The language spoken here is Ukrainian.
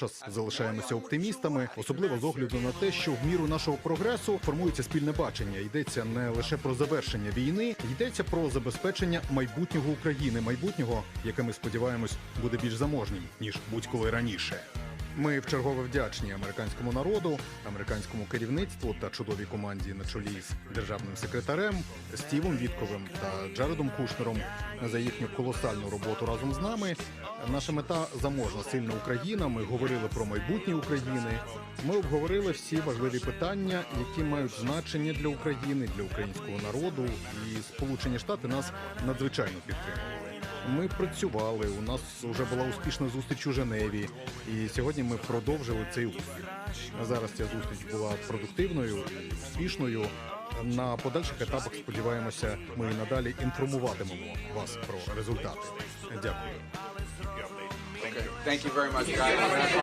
водночас залишаємося оптимістами, особливо з огляду на те, що в міру нашого прогресу формується спільне бачення. Йдеться не лише про завершення війни, йдеться про забезпечення майбутнього України, майбутнього, яке ми сподіваємось буде більш заможнім ніж будь-коли раніше. Ми вчергове вдячні американському народу, американському керівництву та чудовій команді на чолі з державним секретарем Стівом Вітковим та Джаредом Кушнером за їхню колосальну роботу разом з нами. Наша мета заможна сильна Україна. Ми говорили про майбутнє України. Ми обговорили всі важливі питання, які мають значення для України, для українського народу. І Сполучені Штати нас надзвичайно підтримували. Ми працювали. У нас вже була успішна зустріч у Женеві, і сьогодні ми продовжили цей успіх. Зараз ця зустріч була продуктивною, і успішною. На подальших етапах сподіваємося, ми і надалі інформуватимемо вас про результати. Дякую.